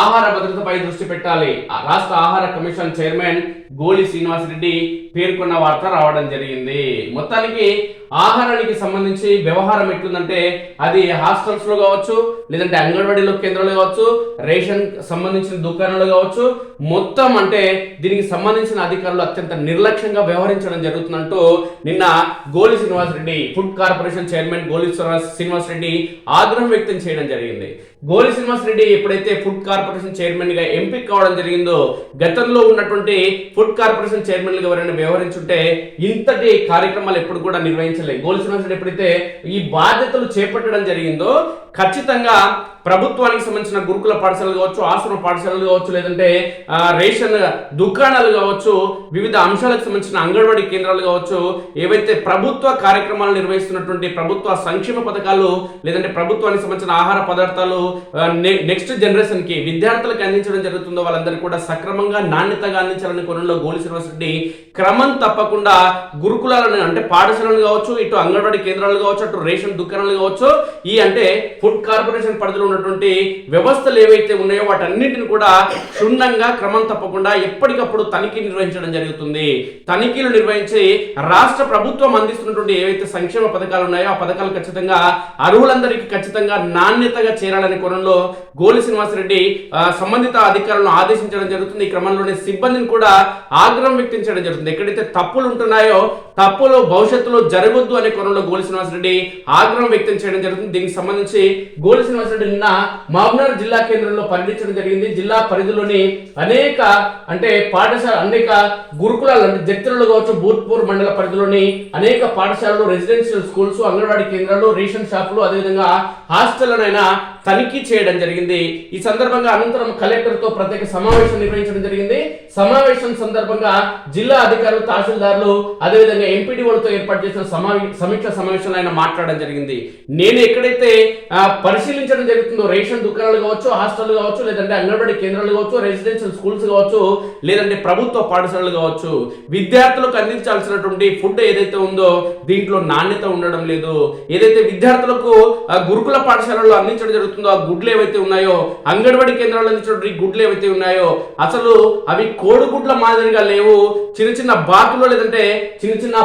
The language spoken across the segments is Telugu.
ఆహార భద్రతపై దృష్టి పెట్టాలి. ఆ రాష్ట్ర ఆహార కమిషన్ చైర్మన్ గోలి శ్రీనివాస్ రెడ్డి పేర్కొన్న వార్త రావడం జరిగింది. మొత్తానికి ఆహారానికి సంబంధించి వ్యవహారం ఎట్లుందంటే అది హాస్టల్స్లో కావచ్చు లేదంటే అంగన్వాడీలో కేంద్రాలు కావచ్చు రేషన్ సంబంధించిన దుకాణాలు కావచ్చు మొత్తం అంటే దీనికి సంబంధించిన అధికారులు అత్యంత నిర్లక్ష్యంగా వ్యవహరించడం జరుగుతుందంటూ నిన్న గోలి Srinivas Reddy food corporation chairman గోలి శ్రీనివాసరెడ్డి శ్రీనివాస్ రెడ్డి ఆగ్రహం వ్యక్తం చేయడం జరిగింది. గోలి శ్రీనివాసరెడ్డి ఎప్పుడైతే ఫుడ్ కార్పొరేషన్ చైర్మన్గా ఎంపిక కావడం జరిగిందో గతంలో ఉన్నటువంటి ఫుడ్ కార్పొరేషన్ చైర్మన్గా ఎవరైనా వ్యవహరించుంటే ఇంతటి కార్యక్రమాలు ఎప్పుడు కూడా నిర్వహించలేదు గోల్స్ ఎప్పుడైతే ఈ బాధ్యతలు చేపట్టడం జరిగిందో ఖచ్చితంగా ప్రభుత్వానికి సంబంధించిన గురుకుల పాఠశాలలు కావచ్చు ఆశ్రమ పాఠశాలలు కావచ్చు లేదంటే రేషన్ దుకాణాలు కావచ్చు వివిధ అంశాలకు సంబంధించిన అంగన్వాడీ కేంద్రాలు కావచ్చు ఏవైతే ప్రభుత్వ కార్యక్రమాలు నిర్వహిస్తున్నటువంటి ప్రభుత్వ సంక్షేమ పథకాలు లేదంటే ప్రభుత్వానికి సంబంధించిన ఆహార పదార్థాలు నెక్స్ట్ జనరేషన్కి విద్యార్థులకు అందించడం జరుగుతుందో వాళ్ళందరూ కూడా సక్రమంగా నాణ్యతగా అందించాలని కొనంలో గోలి శ్రీనివాస్ రెడ్డి క్రమం తప్పకుండా గురుకులాలను అంటే పాఠశాలలు కావచ్చు ఇటు అంగన్వాడీ కేంద్రాలు కావచ్చు అటు రేషన్ దుకాణాలు కావచ్చు ఈ అంటే ఫుడ్ కార్పొరేషన్ పరిధిలో ఉన్నటువంటి వ్యవస్థలు ఏవైతే ఉన్నాయో వాటన్నిటిని కూడా క్షుణ్ణంగా క్రమం తప్పకుండా ఎప్పటికప్పుడు తనిఖీ నిర్వహించడం జరుగుతుంది. తనిఖీలు నిర్వహించి రాష్ట్ర ప్రభుత్వం అందిస్తున్నటువంటి ఏవైతే సంక్షేమ పథకాలు ఉన్నాయో ఆ పథకాలు ఖచ్చితంగా అర్హులందరికీ ఖచ్చితంగా నాణ్యతగా చేరాలనే కోణంలో గోలి శ్రీనివాసరెడ్డి సంబంధిత అధికారులను ఆదేశించడం జరుగుతుంది. ఈ క్రమంలోనే సిబ్బందిని కూడా ఆగ్రహం వ్యక్తం చేయడం జరుగుతుంది. ఎక్కడైతే తప్పులు ఉంటున్నాయో తప్పులు భవిష్యత్తులో జరగొద్దు అనే కోణంలో గోలి శ్రీనివాసరెడ్డి ఆగ్రహం వ్యక్తం చేయడం జరుగుతుంది. దీనికి సంబంధించి గోలి శ్రీనివాసరెడ్డి నిన్న మహబూబ్నగర్ జిల్లా కేంద్రంలో పర్యటించడం జరిగింది. జిల్లా పరిధిలోని అనేక అంటే పాఠశాల అనేక గురుకులాలు అంటే జక్తులలో కావచ్చు భూత్పూర్ మండల పరిధిలోని అనేక పాఠశాలలు రెసిడెన్షియల్ స్కూల్స్ అంగన్వాడీ కేంద్రాలు రేషన్ షాపులు అదేవిధంగా హాస్టళ్ళనైనా తనిఖీ చేయడం జరిగింది. ఈ సందర్భంగా అనంతరం కలెక్టర్తో ప్రత్యేక సమావేశం నిర్వహించడం జరిగింది. సమావేశం సందర్భంగా జిల్లా అధికారులు తహసీల్దారులు అదేవిధంగా ఎంపీడీఓలతో ఏర్పాటు చేసిన సమావే సమీక్ష సమావేశంలో ఆయన మాట్లాడడం జరిగింది. నేను ఎక్కడైతే పరిశీలించడం జరుగుతుంది రేషన్ దుకాణాలు కావచ్చు హాస్టల్ కావచ్చు లేదంటే అంగన్వాడీ కేంద్రాలు కావచ్చు రెసిడెన్షియల్ స్కూల్స్ కావచ్చు లేదంటే ప్రభుత్వ పాఠశాలలు కావచ్చు విద్యార్థులకు అందించాల్సినటువంటి ఫుడ్ ఏదైతే ఉందో దీంట్లో నాణ్యత ఉండడం లేదు. ఏదైతే విద్యార్థులకు గురుకుల పాఠశాలలో అందించడం జరుగుతుందో ఆ గుడ్లు ఏవైతే ఉన్నాయో అంగన్వాడీ కేంద్రాలు అందించినటువంటి గుడ్లు ఏవైతే ఉన్నాయో అసలు అవి కోడిగుడ్ల మాదిరిగా లేవు. చిన్న చిన్న బాతులు లేదంటే చిన్న చిన్న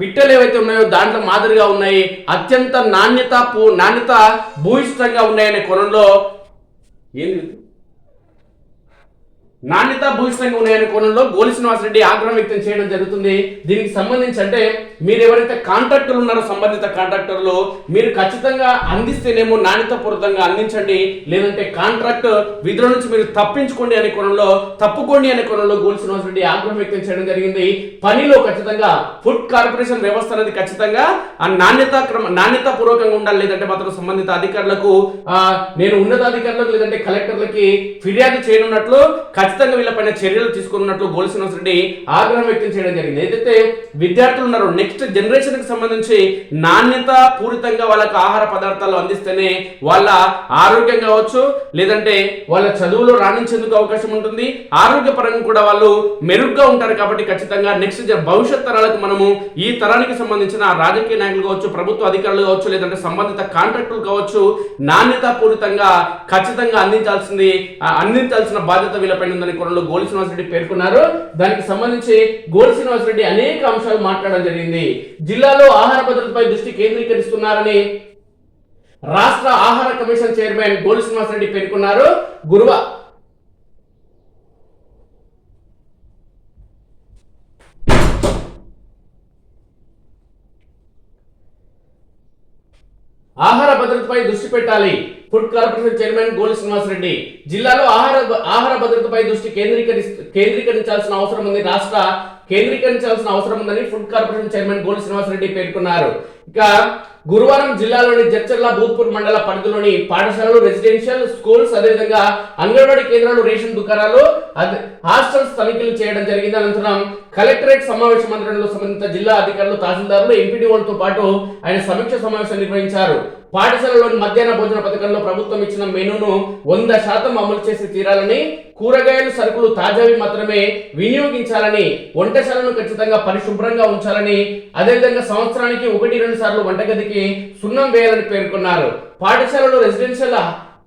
పిట్టలు ఏవైతే ఉన్నాయో దాంట్లో మాదిరిగా ఉన్నాయి అత్యంత నాణ్యత నాణ్యత భూయిష్టంగా ఉన్నాయనే కొనంలో ఏంది నాణ్యత భూయిష్టంగా ఉన్నాయనే కోణంలో గోలి శ్రీనివాసరెడ్డి ఆగ్రహం వ్యక్తం చేయడం జరుగుతుంది. దీనికి సంబంధించి అంటే మీరు ఎవరైతే కాంట్రాక్టర్లు ఉన్నారో సంబంధిత కాంట్రాక్టర్లు మీరు ఖచ్చితంగా అందిస్తేనేమో నాణ్యతపూరితంగా అందించండి. లేదంటే కాంట్రాక్ట్ విధుల నుంచి మీరు తప్పించుకోండి అనే కోణంలో తప్పుకోండి అనే కోణంలో గోలి శ్రీనివాసరెడ్డి ఆగ్రహం వ్యక్తం చేయడం జరిగింది. పనిలో ఖచ్చితంగా ఫుడ్ కార్పొరేషన్ వ్యవస్థ అనేది ఖచ్చితంగా ఆ నాణ్యత క్రమ నాణ్యత పూర్వకంగా ఉండాలి. లేదంటే మాత్రం సంబంధిత అధికారులకు నేను నేను ఉన్నతాధికారులకు లేదంటే కలెక్టర్లకి ఫిర్యాదు చేయనున్నట్లు ఖచ్చితంగా వీళ్ళపైన చర్యలు తీసుకున్నట్లు గోలి శ్రీనివాస్ రెడ్డి ఆగ్రహం వ్యక్తం చేయడం జరిగింది. ఏదైతే విద్యార్థులు ఉన్నారో నెక్స్ట్ జనరేషన్కి సంబంధించి నాణ్యత పూరితంగా వాళ్ళకి ఆహార పదార్థాలు అందిస్తేనే వాళ్ళ ఆరోగ్యం కావచ్చు లేదంటే వాళ్ళ చదువులో రాణించేందుకు అవకాశం ఉంటుంది. ఆరోగ్యపరంగా కూడా వాళ్ళు మెరుగ్గా ఉంటారు కాబట్టి ఖచ్చితంగా నెక్స్ట్ భవిష్యత్ తరాలకు మనము ఈ తరానికి సంబంధించిన రాజకీయ నాయకులు కావచ్చు ప్రభుత్వ అధికారులు కావచ్చు లేదంటే సంబంధిత కాంట్రాక్టులు కావచ్చు నాణ్యత పూరితంగా ఖచ్చితంగా అందించాల్సింది అందించాల్సిన బాధ్యత వీళ్ళపైన ఉందని కోణంలో గోలి శ్రీనివాస్ రెడ్డి పేర్కొన్నారు. దానికి సంబంధించి గోలి శ్రీనివాస్ రెడ్డి అనేక అంశాలు మాట్లాడడం జరిగింది. జిల్లాలో ఆహార భద్రతపై దృష్టి కేంద్రీకరిస్తున్నారని రాష్ట్ర ఆహార కమిషన్ చైర్మన్ గోలి శ్రీనివాస్ రెడ్డి పేర్కొన్నారు. గురువ ఆహార భద్రతపై దృష్టి పెట్టాలి. Food corporation chairman Goli Srinivas Reddy జిల్లాలో ఆహార ఆహార భద్రతపై దృష్టి కేంద్రీకరి కేంద్రీకరించాల్సిన అవసరం ఉంది. రాష్ట్ర కేంద్రీకరించాల్సిన అవసరం ఉందని food corporation chairman Goli Srinivas Reddy పేర్కొన్నారు. ఇక గురువారం జిల్లాలోని జడ్చర్ల భూత్పూర్ మండల పరిధిలోని పాఠశాలలు రెసిడెన్షియల్ స్కూల్స్ అదేవిధంగా అంగన్వాడీ కేంద్రాలు రేషన్ దుకాణాలు హాస్టల్స్ తనిఖీలు చేయడం జరిగింది. అనంతరం కలెక్టరేట్ సమావేశ మందిరంలో సంబంధిత జిల్లా అధికారులు తహసీల్దారులు ఎంపీడీఓలతో పాటు ఆయన సమీక్ష సమావేశం నిర్వహించారు. పాఠశాలలోని మధ్యాహ్న భోజన పథకంలో ప్రభుత్వం ఇచ్చిన మెనూను వంద శాతం అమలు చేసి తీరాలని కూరగాయలు సరుకులు తాజావి మాత్రమే వినియోగించాలని వంటశాలను ఖచ్చితంగా పరిశుభ్రంగా ఉంచాలని అదేవిధంగా సంవత్సరానికి ఒకటి రెండు సార్లు వంటగదికి సున్నం వేయాలని పేర్కొన్నారు. పాఠశాలలో రెసిడెన్షియల్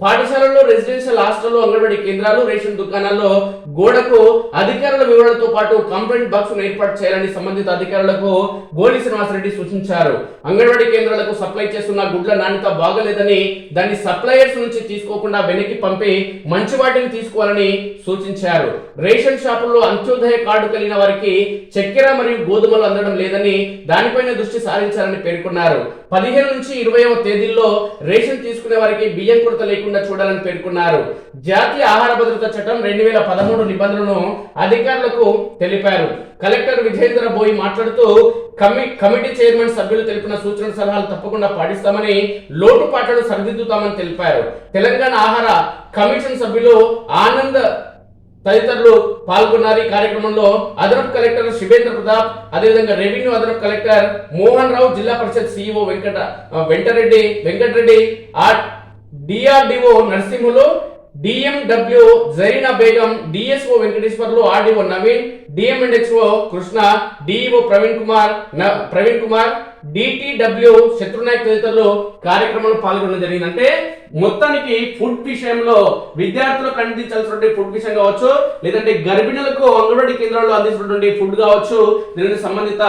పాఠశాలల్లో రెసిడెన్షియల్ హాస్టల్లో అంగన్వాడీ కేంద్రాలు రేషన్ దుకాణాల్లో గోడకు అధికారుల వివరణతో పాటు కంప్లైంట్ బాక్స్ ఏర్పాటు చేయాలని సంబంధిత అధికారులకు గోలి శ్రీనివాసరెడ్డి సూచించారు. అంగన్వాడీ కేంద్రాలకు సప్లై చేస్తున్న గుడ్ల నాణ్యత బాగలేదని దాన్ని సప్లయర్స్ నుంచి తీసుకోకుండా వెనక్కి పంపి మంచి వాటిని తీసుకోవాలని సూచించారు. రేషన్ షాపుల్లో అంత్యోదయ కార్డు కలిగిన వారికి చక్కెర మరియు గోధుమలు అందడం లేదని దానిపైన దృష్టి సారించాలని పేర్కొన్నారు. పదిహేను నుంచి ఇరవైవ తేదీల్లో రేషన్ తీసుకునే వారికి బియ్యం కొరత లేకుండా చూడాలని పేర్కొన్నారు. జాతీయ ఆహార భద్రత చట్టం రెండు వేల పదమూడు నిబంధనలను అధికారులకు తెలిపారు. కలెక్టర్ విజేంద్ర బోయి మాట్లాడుతూ కమి కమిటీ చైర్మన్ సభ్యులు తెలిపిన సూచన సలహాలు తప్పకుండా పాటిస్తామని లోటుపాట్లను సరిదిద్దుతామని తెలిపారు. తెలంగాణ ఆహార కమిషన్ సభ్యులు ఆనంద్ తదితరులు పాల్గొన్నారు. ఈ కార్యక్రమంలో అదనపు కలెక్టర్ శివేంద్ర ప్రతాప్ అదేవిధంగా రెవెన్యూ అదనపు కలెక్టర్ మోహన్ రావు జిల్లా పరిషత్ సిఇఓ వెంకట ఆ, Venkatareddy Venkatareddy are DRDO Narsimhulu DMW Zarina Begum DSO Venkateswarlu RDO Naveen డిఎంఎండ్ఎక్స్ఓ Krishna DEO Praveen Kumar న- ప్రవీణ్ కుమార్ డిటిడబ్ల్యూ శత్రునాయక్ తదితరులు కార్యక్రమంలో పాల్గొనడం జరిగింది అంటే మొత్తానికి ఫుడ్ విషయంలో విద్యార్థులకు అందించాల్సినటువంటి ఫుడ్ విషయం కావచ్చు లేదంటే గర్భిణులకు అంగన్వాడీ కేంద్రాల్లో అందించినటువంటి ఫుడ్ కావచ్చు దీనికి సంబంధిత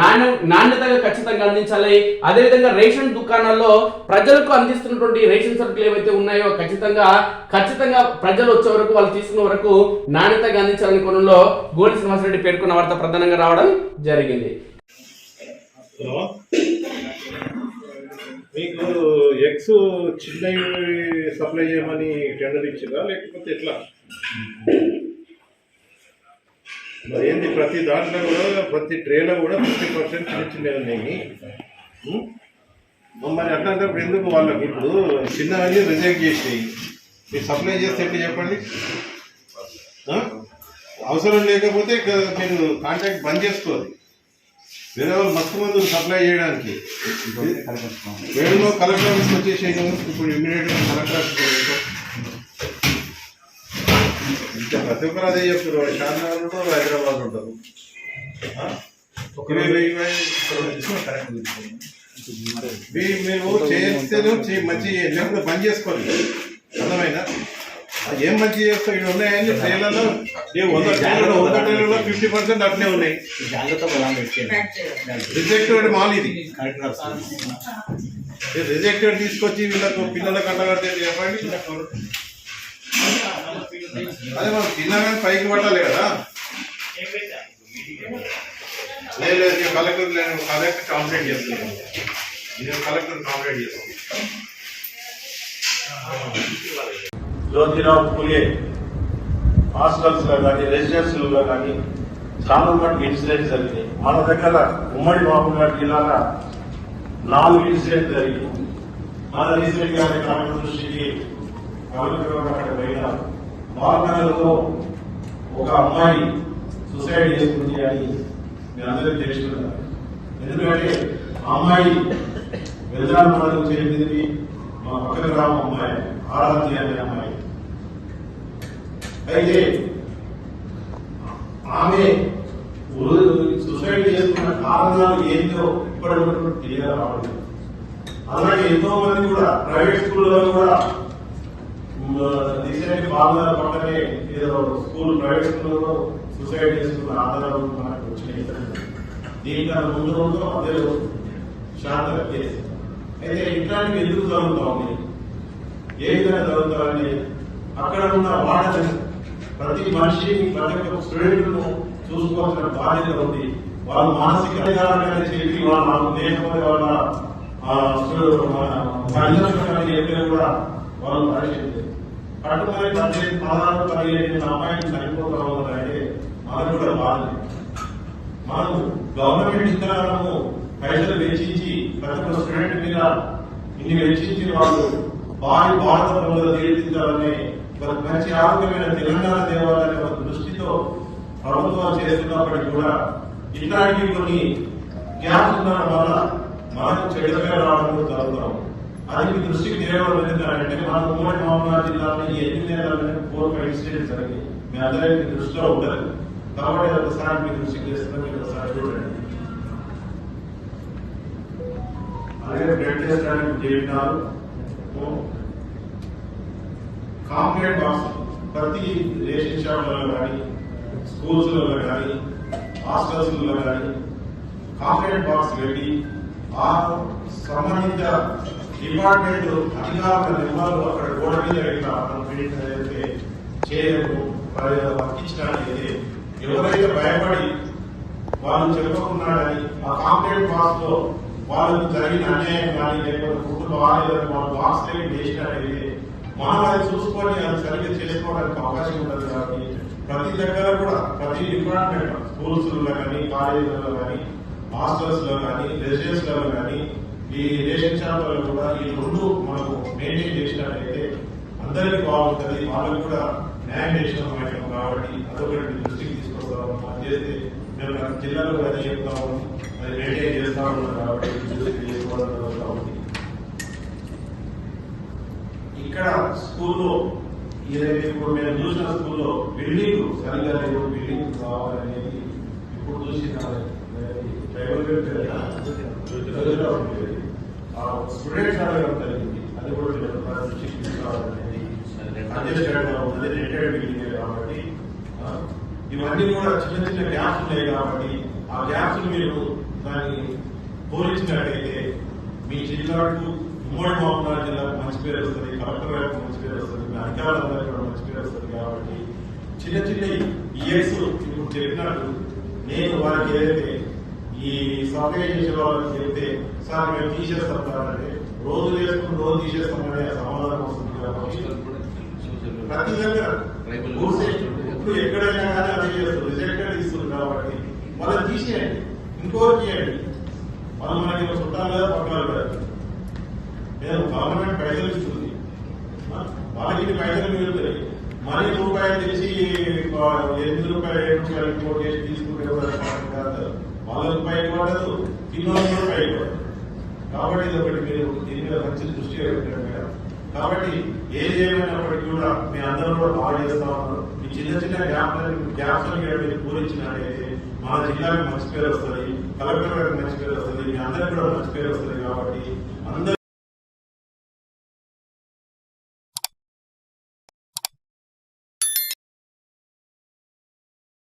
నాణ్య నాణ్యతగా ఖచ్చితంగా అందించాలి. అదేవిధంగా రేషన్ దుకాణాల్లో ప్రజలకు అందిస్తున్నటువంటి రేషన్ సరుకులు ఏవైతే ఉన్నాయో ఖచ్చితంగా ఖచ్చితంగా ప్రజలు వచ్చే వరకు వాళ్ళు తీసుకున్న వరకు నాణ్యతగా అందించాలని కోణంలో గోడి శ్రీనివాసరెడ్డి పేర్కొన్న వార్త ప్రధానంగా రావడం జరిగింది. హలో. మీకు ఎగ్స్ చిన్నవి సప్లై చేయమని టెండర్ ఇచ్చిందా? లేకపోతే ఎట్లా? మరి ఏంది ప్రతి దాంట్లో కూడా ప్రతి ట్రేలో కూడా ఫిఫ్టీ పర్సెంట్ చిన్న చిన్నవి ఉన్నాయి. మరి అట్లాంటప్పుడు ఎందుకు వాళ్ళకి ఇప్పుడు చిన్నవన్నీ రిజెక్ట్ చేసినాయి మీరు సప్లై చేస్తే ఎట్లా చెప్పండి? అవసరం లేకపోతే ఇక మీరు కాంటాక్ట్ బంద్ చేసుకోవాలి వేరే వాళ్ళు మస్తు మంది సప్లై చేయడానికి. వేడులో కలెక్టర్ ఆఫీస్కి వచ్చేసేయను ఇప్పుడు ఇమ్మీడియట్గా కలెక్టర్ ఆఫీస్కి వెళ్తాం. ఇంకా ప్రతి ఒక్కరు అదే చెప్తారు షాద్నగర్ ఉంటారు హైదరాబాద్ ఉంటారు. మీరు చేస్తేనే చే- మంచి. లేకపోతే బంద్ చేసుకోండి. అర్థమైనా ఏం మంచి చేస్తావు? ఇక్కడ ఉన్నాయని ట్రైలర్లో ఏ వంద ట్రైలర్లో వంద ట్రైలర్లో ఫిఫ్టీ పర్సెంట్ అట్నే ఉన్నాయి. రిజెక్టెడ్ మాల్ ఇది. రిజెక్టెడ్ తీసుకొచ్చి వీళ్ళకు పిల్లలకు అంటగడితే చెప్పండి. అదే మనం తిన్నాగానే పైకి పట్టాలి కదా. లేదు లేదు నేను కలెక్టర్ నేను కలెక్టర్ కంప్లైంట్ చేస్తున్నాను. నేను కలెక్టర్ కంప్లైంట్ చేస్తాను జ్యోతిరావు పులే హాస్టల్స్లో కానీ రెసిడెన్సీస్ కానీ చాలా మటుకు ఇన్సిడెంట్స్ జరిగినాయి. మన దగ్గర ఉమ్మడి మహబూబ్నగర్ జిల్లాలో నాలుగు ఇన్సిడెంట్ జరిగింది మన రీసెంట్గా దృష్టికి అక్కడ పోయిన బాల్కనీలో ఒక అమ్మాయి సూసైడ్ చేసుకుంది అని మీరు అందరికీ తెలుసుకున్నారు. ఎందుకంటే ఆ అమ్మాయి వెళ్దాం మనకు చెందింది మా పక్కన గ్రామం అమ్మాయి ఆరాధ్య అనే అమ్మాయి. అయితే ఆమె సొసైటీ చేసుకున్న కారణాలు ఏంటో ఇప్పటి వరకు క్లియర్ రావడం అలాగే ఎంతో మంది కూడా ప్రైవేట్ స్కూల్లో కూడా రీసెంట్ బాగా పక్కనే ఏదో స్కూల్ ప్రైవేట్ స్కూల్లో సూసైడ్ చేసుకున్న ఆధారాలు మనకు వచ్చినాయి. దీనికన్నా ముందు రోజు అదే రోజు శాంత కేసు అయితే ఇట్లాంటివి ఎందుకు జరుగుతా ఉంది ఏ విధంగా జరుగుతారని అక్కడ ఉన్న వాడని ప్రతి మనిషి ప్రతి ఒక్క స్టూడెంట్ను చూసుకోవాల్సిన బాధ్యత ఉంది. వాళ్ళ మానసిక అధికారాన్ని చెప్పి వాళ్ళ దేశంలో వాళ్ళ ఆ, కూడా వాళ్ళు పరిశీలించారు. పట్టుకొని పదిహేను పదహారు పదిహేను అమ్మాయిలు చనిపోతా ఉన్నారంటే మనకు కూడా బాధ. మనం గవర్నమెంట్ ఇతరాలను పైసలు వెచ్చించి ప్రతి ఒక్క స్టూడెంట్ మీద ఇన్ని వెచ్చించి వాళ్ళు వారి భారత ప్రజలు తీర్చిదాలని మంచి ఆరోగ్యమైన తెలంగాణ దేవాలయ ఒక దృష్టితో ప్రభుత్వం చేస్తున్నప్పటికీ కూడా ఇలాంటి కొన్ని గ్యాప్స్ ఉండడం వల్ల మనకు చెడుగా రావడం కూడా జరుగుతాం అది మీ దృష్టికి తేవడం ఎందుకంటే మన ఉమ్మడి మహబూబాబాద్ జిల్లాలో ఈ ఎన్ని నెలల ఫోర్ ఫైవ్ ఇన్సిడెంట్స్ జరిగి మీ అందరికీ మీ దృష్టిలో ఉండదు కాబట్టి ఒకసారి మీ దృష్టికి చేస్తున్నా మీరు ఒకసారి చూడండి. అలాగే బ్లడ్ టెస్ట్ అని చెప్పినారు కాంప్లీట్ బాక్స్ ప్రతి రేషన్ షాప్లలో కానీ స్కూల్స్లలో కానీ హాస్టల్స్లలో కానీ కాంప్లీట్ బాక్స్ పెట్టి ఆ సంబంధిత డిపార్ట్మెంట్ అధికారుల నెంబర్లు అక్కడ గోడ మీద ఇట్లా మనం ప్రింట్ చేయము వర్తించడానికి ఎవరైతే భయపడి వాళ్ళు చెప్పకున్నాడని ఆ కాంప్లీట్ బాక్స్లో వాళ్ళకు జరిగిన అన్యాయం కానీ లేకపోతే కుటుంబ వాళ్ళు వాళ్ళు బాక్స్ లేని చేసినట్టయితే మనం అది చూసుకొని అది సరిగ్గా చేసుకోవడానికి అవకాశం ఉంటుంది కాబట్టి ప్రతి దగ్గర కూడా ప్రతి డిపార్ట్మెంట్ స్కూల్స్లో కానీ కాలేజీలలో కానీ హాస్టల్స్లో కానీ రెసిడెన్స్లో కానీ ఈ రేషన్ షాపులలో కూడా ఈ రెండు మనకు మెయింటైన్ చేసినట్లయితే అందరికీ బాగుంటుంది. వాళ్ళకి కూడా న్యాయం చేసిన కాబట్టి అదొకటి దృష్టికి తీసుకొస్తాము. అది చేస్తే మేము జిల్లాలో అది చెప్తాము. అది మెయింటైన్ చేస్తా ఉన్నాం కాబట్టి మీ దృష్టికి తీసుకోవడం జరుగుతా ఉంది ఇక్కడ స్కూల్లో ఇరవై ఇప్పుడు మేము చూసిన స్కూల్లో బిల్డింగ్ సరిగా లేదు బిల్డింగ్ కావాలనేది ఇప్పుడు చూసిన స్టూడెంట్స్ అడగడం జరిగింది అది కూడా దృష్టికి బిల్డింగ్ కాబట్టి ఇవన్నీ కూడా చిన్న చిన్న గ్యాప్స్ ఉన్నాయి కాబట్టి ఆ గ్యాప్స్ మీరు దాన్ని పోలించినట్టయితే మీ జిల్లాకు ఉమ్మడి మహబూబాబాద్ జిల్లాకు మంచి పేరు వస్తుంది కలెక్టర్ గారికి మంచి పేరు వస్తుంది మీ అధికారులందరికీ కూడా మంచి పేరు వస్తుంది కాబట్టి చిన్న చిన్న ఇయర్స్ ఇప్పుడు చెప్పినట్టు నేను వారికి ఏదైతే ఈ సర్వే చేసే వాళ్ళకి చెప్తే సార్ మేము తీసేస్తాం రోజు చేసుకుని రోజు తీసేస్తామనే సమాధానం వస్తుంది కాబట్టి ప్రతి దగ్గర ఇప్పుడు ఎక్కడైనా కానీ అదే చేస్తారు రిజెక్టెడ్ ఇస్తుంది కాబట్టి మనం తీసేయండి ఇంకోటి చేయండి. వాళ్ళు మనకి చుట్టాలు కదా పక్కన కాదు. నేను గవర్నమెంట్ పైసలు ఇస్తుంది. వాళ్ళకి పైసలు మిగులుతాయి మనీ రూపాయలు తెచ్చి ఎనిమిది రూపాయలు ఏడు రూపాయలు ఇంకోటి చేసి తీసుకుంటే కాదు. వాళ్ళ రూపాయలు పడదు తిన్నోళ్ళు కూడా పడదు కాబట్టి ఇది ఒకటి మీరు దీని మీద మంచి దృష్టి పెట్టారు మేడం. కాబట్టి ఏది ఏమైనప్పటికీ కూడా మీ అందరూ కూడా బాగా చేస్తా ఉన్నారు. ఈ చిన్న చిన్న గ్యాప్ గ్యాప్లను మీరు పూరించినట్టయితే మన జిల్లాకి మంచి పేరు వస్తుంది కలెక్టర్ గారికి మంచి పేరు వస్తుంది మీ అందరికి కూడా మంచి పేరు వస్తుంది కాబట్టి